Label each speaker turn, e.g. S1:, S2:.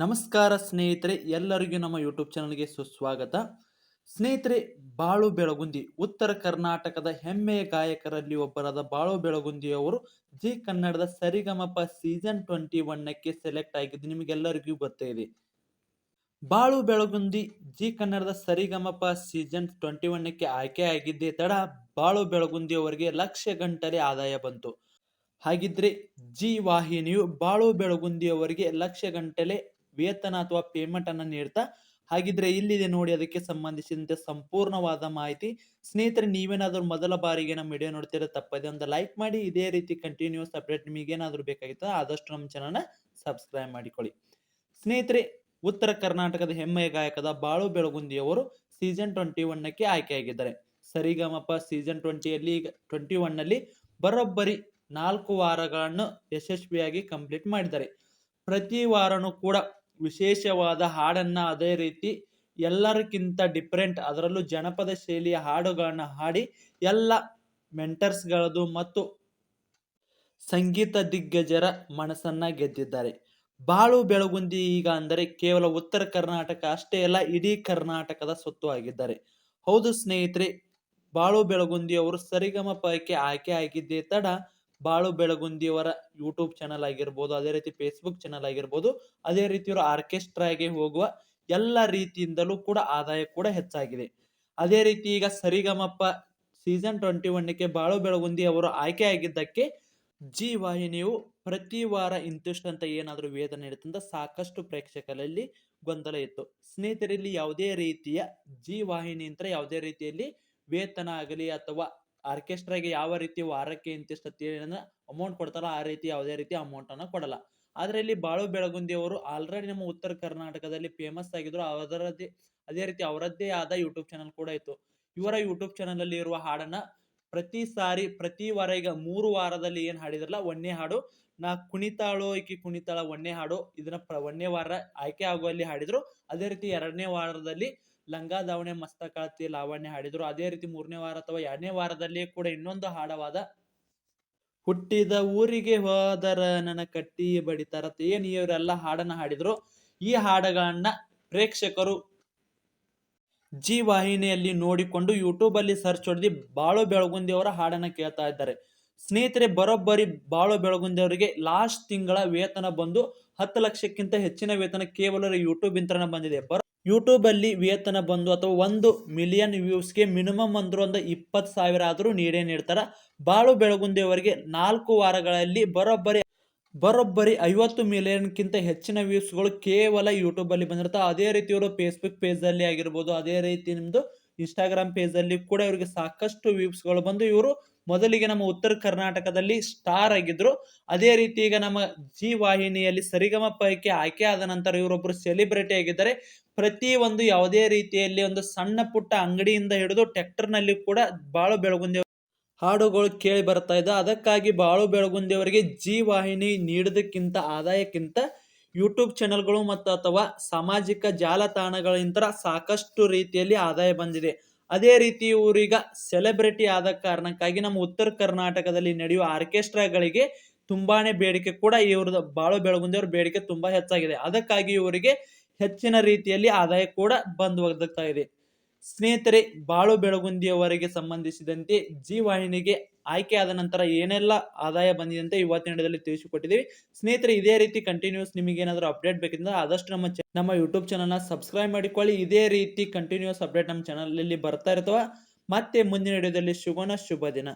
S1: ನಮಸ್ಕಾರ ಸ್ನೇಹಿತರೆ, ಎಲ್ಲರಿಗೂ ನಮ್ಮ ಯೂಟ್ಯೂಬ್ ಚಾನಲ್ಗೆ ಸುಸ್ವಾಗತ. ಸ್ನೇಹಿತರೆ, ಬಾಳು ಬೆಳಗುಂದಿ, ಉತ್ತರ ಕರ್ನಾಟಕದ ಹೆಮ್ಮೆಯ ಗಾಯಕರಲ್ಲಿ ಒಬ್ಬರಾದ ಬಾಳು ಬೆಳಗುಂದಿ ಅವರು ಜಿ ಕನ್ನಡದ ಸರಿಗಮಪ ಸೀಸನ್ ಟ್ವೆಂಟಿ ಒನ್ನಕ್ಕೆ ಸೆಲೆಕ್ಟ್ ಆಗಿದ್ದು ನಿಮಗೆಲ್ಲರಿಗೂ ಗೊತ್ತೇ ಇದೆ. ಬಾಳು ಬೆಳಗುಂದಿ ಜಿ ಕನ್ನಡದ ಸರಿಗಮಪ ಸೀಸನ್ ಟ್ವೆಂಟಿ ಒನ್ನಕ್ಕೆ ಆಯ್ಕೆ ಆಗಿದ್ದೇ ತಡ ಬಾಳು ಬೆಳಗುಂದಿ ಅವರಿಗೆ ಲಕ್ಷ ಗಂಟಲೆ ಆದಾಯ ಬಂತು. ಹಾಗಿದ್ರೆ ಜಿ ವಾಹಿನಿಯು ಬಾಳು ಬೆಳಗುಂದಿ ಅವರಿಗೆ ಲಕ್ಷ ಗಂಟಲೆ ವೇತನ ಅಥವಾ ಪೇಮೆಂಟ್ ಅನ್ನ ನೀಡ್ತಾ, ಹಾಗಿದ್ರೆ ಇಲ್ಲಿದೆ ನೋಡಿ ಅದಕ್ಕೆ ಸಂಬಂಧಿಸಿದಂತೆ ಸಂಪೂರ್ಣವಾದ ಮಾಹಿತಿ. ಸ್ನೇಹಿತರೆ, ನೀವೇನಾದರೂ ಮೊದಲ ಬಾರಿಗೆ ನಮ್ಮ ವಿಡಿಯೋ ನೋಡ್ತೀರಾ ತಪ್ಪದೆ ಒಂದು ಲೈಕ್ ಮಾಡಿ, ಇದೇ ರೀತಿ ಕಂಟಿನ್ಯೂಸ್ ಅಪ್ಡೇಟ್ ನಿಮಗೆ ಏನಾದರೂ ಬೇಕಾಗಿತ್ತು ಆದಷ್ಟು ನಮ್ಮ ಚಾನಲ್ನ ಸಬ್ಸ್ಕ್ರೈಬ್ ಮಾಡಿಕೊಳ್ಳಿ. ಸ್ನೇಹಿತರೆ, ಉತ್ತರ ಕರ್ನಾಟಕದ ಹೆಮ್ಮೆಯ ಗಾಯಕದ ಬಾಳು ಬೆಳಗುಂದಿಯವರು ಸೀಸನ್ ಟ್ವೆಂಟಿ ಒನ್ನಕ್ಕೆ ಆಯ್ಕೆಯಾಗಿದ್ದಾರೆ. ಸರಿಗಮಪ ಸೀಸನ್ ಟ್ವೆಂಟಿಯಲ್ಲಿ ಈಗ ಟ್ವೆಂಟಿ ಒನ್ನಲ್ಲಿ ಬರೋಬ್ಬರಿ ನಾಲ್ಕು ವಾರಗಳನ್ನು ಯಶಸ್ವಿಯಾಗಿ ಕಂಪ್ಲೀಟ್ ಮಾಡಿದ್ದಾರೆ. ಪ್ರತಿ ವಾರನೂ ಕೂಡ ವಿಶೇಷವಾದ ಹಾಡನ್ನ ಅದೇ ರೀತಿ ಎಲ್ಲರಿಗಿಂತ ಡಿಫ್ರೆಂಟ್ ಅದರಲ್ಲೂ ಜನಪದ ಶೈಲಿಯ ಹಾಡುಗಳನ್ನ ಹಾಡಿ ಎಲ್ಲ ಮೆಂಟರ್ಸ್ಗಳದು ಮತ್ತು ಸಂಗೀತ ದಿಗ್ಗಜರ ಮನಸ್ಸನ್ನ ಗೆದ್ದಿದ್ದಾರೆ. ಬಾಳು ಬೆಳಗುಂದಿ ಈಗ ಅಂದರೆ ಕೇವಲ ಉತ್ತರ ಕರ್ನಾಟಕ ಅಷ್ಟೇ ಅಲ್ಲ, ಇಡೀ ಕರ್ನಾಟಕದ ಸ್ವತ್ತು ಆಗಿದ್ದಾರೆ. ಹೌದು ಸ್ನೇಹಿತರೆ, ಬಾಳು ಬೆಳಗುಂದಿ ಅವರು ಸರಿಗಮ ಪೈಕಿ ಆಯ್ಕೆ ಆಗಿದ್ದೇ ತಡ ಬಾಳು ಬೆಳಗುಂದಿಯವರ ಯೂಟ್ಯೂಬ್ ಚಾನಲ್ ಆಗಿರ್ಬೋದು, ಅದೇ ರೀತಿ ಫೇಸ್ಬುಕ್ ಚಾನಲ್ ಆಗಿರ್ಬೋದು, ಅದೇ ರೀತಿ ಇವರು ಆರ್ಕೆಸ್ಟ್ರಾಗೆ ಹೋಗುವ ಎಲ್ಲ ರೀತಿಯಿಂದಲೂ ಕೂಡ ಆದಾಯ ಕೂಡ ಹೆಚ್ಚಾಗಿದೆ. ಅದೇ ರೀತಿ ಈಗ ಸರಿಗಮಪ್ಪ ಸೀಸನ್ ಟ್ವೆಂಟಿ ಒನ್ಗೆ ಬಾಳು ಬೆಳಗುಂದಿ ಅವರು ಆಯ್ಕೆ ಆಗಿದ್ದಕ್ಕೆ ಜಿ ವಾಹಿನಿಯು ಪ್ರತಿ ವಾರ ಇಂತಿಷ್ಟು ಅಂತ ಏನಾದರೂ ವೇತನ ನೀಡುತ್ತಂತ ಸಾಕಷ್ಟು ಪ್ರೇಕ್ಷಕರಲ್ಲಿ ಗೊಂದಲ ಇತ್ತು. ಸ್ನೇಹಿತರಲ್ಲಿ ಯಾವುದೇ ರೀತಿಯ ಜಿ ವಾಹಿನಿ ಅಂತ ಯಾವುದೇ ರೀತಿಯಲ್ಲಿ ವೇತನ ಆಗಲಿ ಅಥವಾ ಆರ್ಕೆಸ್ಟ್ರಾಗೆ ಯಾವ ರೀತಿ ವಾರಕ್ಕೆ ಇಂತಿಷ್ಟು ಏನಂದ್ರೆ ಅಮೌಂಟ್ ಕೊಡ್ತಾರೋ ಆ ರೀತಿ ಯಾವುದೇ ರೀತಿ ಅಮೌಂಟ್ ಅನ್ನ ಕೊಡಲ್ಲ. ಆದ್ರೆ ಇಲ್ಲಿ ಬಾಳು ಬೆಳಗುಂದಿ ಅವರು ಆಲ್ರೆಡಿ ನಮ್ಮ ಉತ್ತರ ಕರ್ನಾಟಕದಲ್ಲಿ ಫೇಮಸ್ ಆಗಿದ್ರು. ಅದರದ್ದೇ ಅದೇ ರೀತಿ ಅವರದ್ದೇ ಆದ ಯೂಟ್ಯೂಬ್ ಚಾನಲ್ ಕೂಡ ಇತ್ತು. ಇವರ ಯೂಟ್ಯೂಬ್ ಚಾನಲ್ ಅಲ್ಲಿ ಇರುವ ಹಾಡನ್ನ ಪ್ರತಿ ಸಾರಿ, ಪ್ರತಿ ವಾರ ಈಗ ಮೂರು ವಾರದಲ್ಲಿ ಏನ್ ಹಾಡಿದ್ರಲ್ಲ, ಒಂದೇ ಹಾಡು, ನಾ ಕುಣಿತಾಳು ಈಕಿ ಕುಣಿತಾಳ, ಒಂದೇ ಹಾಡು, ಇದನ್ನ ಒಂದೇ ವಾರ ಆಯ್ಕೆ ಆಗುವಲ್ಲಿ ಹಾಡಿದ್ರು. ಅದೇ ರೀತಿ ಎರಡನೇ ವಾರದಲ್ಲಿ ಲಂಗ ದಾವಣೆ ಮಸ್ತಕಾತಿ ಲಾವಣ್ಯ ಹಾಡಿದ್ರು. ಅದೇ ರೀತಿ ಮೂರನೇ ವಾರ ಅಥವಾ ಎರಡನೇ ವಾರದಲ್ಲಿ ಕೂಡ ಇನ್ನೊಂದು ಹಾಡವಾದ ಹುಟ್ಟಿದ ಊರಿಗೆ ಹೋದರ ನನ್ನ ಕಟ್ಟಿ ಬಡಿತಾರ. ಏನ್ ಇವರೆಲ್ಲ ಹಾಡನ್ನ ಹಾಡಿದ್ರು. ಈ ಹಾಡುಗಳನ್ನ ಪ್ರೇಕ್ಷಕರು ಜಿ ವಾಹಿನಿಯಲ್ಲಿ ನೋಡಿಕೊಂಡು ಯೂಟ್ಯೂಬ್ ಅಲ್ಲಿ ಸರ್ಚ್ ಹೊಡೆದಿ ಬಾಳು ಬೆಳಗುಂದಿ ಅವರ ಹಾಡನ್ನ ಕೇಳ್ತಾ ಇದ್ದಾರೆ. ಸ್ನೇಹಿತರೆ, ಬರೋಬ್ಬರಿ ಬಾಳು ಬೆಳಗುಂದಿ ಅವರಿಗೆ ಲಾಸ್ಟ್ ತಿಂಗಳ ವೇತನ ಬಂದು ಹತ್ತು ಲಕ್ಷಕ್ಕಿಂತ ಹೆಚ್ಚಿನ ವೇತನ ಕೇವಲ ಯೂಟ್ಯೂಬ್ ಇಂತ್ರನ ಬಂದಿದೆ. ಬರೋ ಯೂಟ್ಯೂಬ್ ಅಲ್ಲಿ ವೇತನ ಬಂದು ಅಥವಾ ಒಂದು ಮಿಲಿಯನ್ ವ್ಯೂಸ್ಗೆ ಮಿನಿಮಮ್ ಅಂದರೂ ಒಂದು ಇಪ್ಪತ್ತು ಸಾವಿರ ಆದರೂ ನೀಡೇ ನೀಡ್ತಾರೆ. ಬಾಳು ಬೆಳಗುಂದಿಯವರಿಗೆ ನಾಲ್ಕು ವಾರಗಳಲ್ಲಿ ಬರೋಬ್ಬರಿ ಬರೋಬ್ಬರಿ ಐವತ್ತು ಮಿಲಿಯನ್ಕ್ಕಿಂತ ಹೆಚ್ಚಿನ ವ್ಯೂಸ್ಗಳು ಕೇವಲ ಯೂಟ್ಯೂಬಲ್ಲಿ ಬಂದಿರ್ತಾವೆ ಅದೇ ರೀತಿ ಇವರು ಫೇಸ್ಬುಕ್ ಪೇಜಲ್ಲಿ ಆಗಿರ್ಬೋದು, ಅದೇ ರೀತಿ ನಿಮ್ದು ಇನ್ಸ್ಟಾಗ್ರಾಮ್ ಪೇಜ್ ಅಲ್ಲಿ ಕೂಡ ಇವರಿಗೆ ಸಾಕಷ್ಟು ವ್ಯೂಸ್ಗಳು ಬಂದು ಇವರು ಮೊದಲಿಗೆ ನಮ್ಮ ಉತ್ತರ ಕರ್ನಾಟಕದಲ್ಲಿ ಸ್ಟಾರ್ ಆಗಿದ್ರು. ಅದೇ ರೀತಿ ಈಗ ನಮ್ಮ ಜಿ ವಾಹಿನಿಯಲ್ಲಿ ಸರಿಗಮ ಪೈಕಿ ಆಯ್ಕೆ ಆದ ನಂತರ ಇವರೊಬ್ಬರು ಸೆಲಿಬ್ರಿಟಿ ಆಗಿದ್ದಾರೆ. ಪ್ರತಿ ಒಂದು ಯಾವುದೇ ರೀತಿಯಲ್ಲಿ ಒಂದು ಸಣ್ಣ ಪುಟ್ಟ ಅಂಗಡಿಯಿಂದ ಹಿಡಿದು ಟ್ರ್ಯಾಕ್ಟರ್ನಲ್ಲಿ ಕೂಡ ಬಾಳು ಬೆಳಗುಂದಿ ಹಾಡುಗಳು ಕೇಳಿ ಬರ್ತಾ ಇದೆ. ಅದಕ್ಕಾಗಿ ಬಾಳು ಬೆಳಗುಂದಿಯವರಿಗೆ ಜಿ ವಾಹಿನಿ ನೀಡೋದಕ್ಕಿಂತ ಆದಾಯಕ್ಕಿಂತ ಯೂಟ್ಯೂಬ್ ಚಾನೆಲ್ಗಳು ಮತ್ತು ಅಥವಾ ಸಾಮಾಜಿಕ ಜಾಲತಾಣಗಳಿಂದ ಸಾಕಷ್ಟು ರೀತಿಯಲ್ಲಿ ಆದಾಯ ಬಂದಿದೆ. ಅದೇ ರೀತಿ ಇವರೀಗ ಸೆಲೆಬ್ರಿಟಿ ಆದ ಕಾರಣಕ್ಕಾಗಿ ನಮ್ಮ ಉತ್ತರ ಕರ್ನಾಟಕದಲ್ಲಿ ನಡೆಯುವ ಆರ್ಕೆಸ್ಟ್ರಾಗಳಿಗೆ ತುಂಬಾನೇ ಬೇಡಿಕೆ ಕೂಡ ಇವ್ರದ್ದು ಬಾಳು ಬೆಳಗುಂದಿ ಅವ್ರ ಬೇಡಿಕೆ ತುಂಬಾ ಹೆಚ್ಚಾಗಿದೆ. ಅದಕ್ಕಾಗಿ ಇವರಿಗೆ ಹೆಚ್ಚಿನ ರೀತಿಯಲ್ಲಿ ಆದಾಯ ಕೂಡ ಬಂದು ಒದಗ್ತಾ ಇದೆ. ಸ್ನೇಹಿತರೆ, ಬಾಳು ಬೆಳಗುಂದಿಯವರೆಗೆ ಸಂಬಂಧಿಸಿದಂತೆ ಜಿ ವಾಹಿನಿಗೆ ಆಯ್ಕೆ ಆದ ನಂತರ ಏನೆಲ್ಲ ಆದಾಯ ಬಂದಿದೆ ಅಂತ ಇವತ್ತಿನ ವಿಡಿಯೋದಲ್ಲಿ ತಿಳಿಸಿಕೊಟ್ಟಿದ್ದೀವಿ. ಸ್ನೇಹಿತರೆ, ಇದೇ ರೀತಿ ಕಂಟಿನ್ಯೂಸ್ ನಿಮಗೆ ಏನಾದರೂ ಅಪ್ಡೇಟ್ ಬೇಕಿದ್ರೆ ಆದಷ್ಟು ನಮ್ಮ ನಮ್ಮ ಯೂಟ್ಯೂಬ್ ಚಾನಲ್ನ ಸಬ್ಸ್ಕ್ರೈಬ್ ಮಾಡಿಕೊಳ್ಳಿ. ಇದೇ ರೀತಿ ಕಂಟಿನ್ಯೂಸ್ ಅಪ್ಡೇಟ್ ನಮ್ಮ ಚಾನಲಲ್ಲಿ ಬರ್ತಾ ಇರ್ತವೆ. ಮತ್ತೆ ಮುಂದಿನ ವಿಡಿಯೋದಲ್ಲಿ ಶುಭನ ಶುಭ ದಿನ.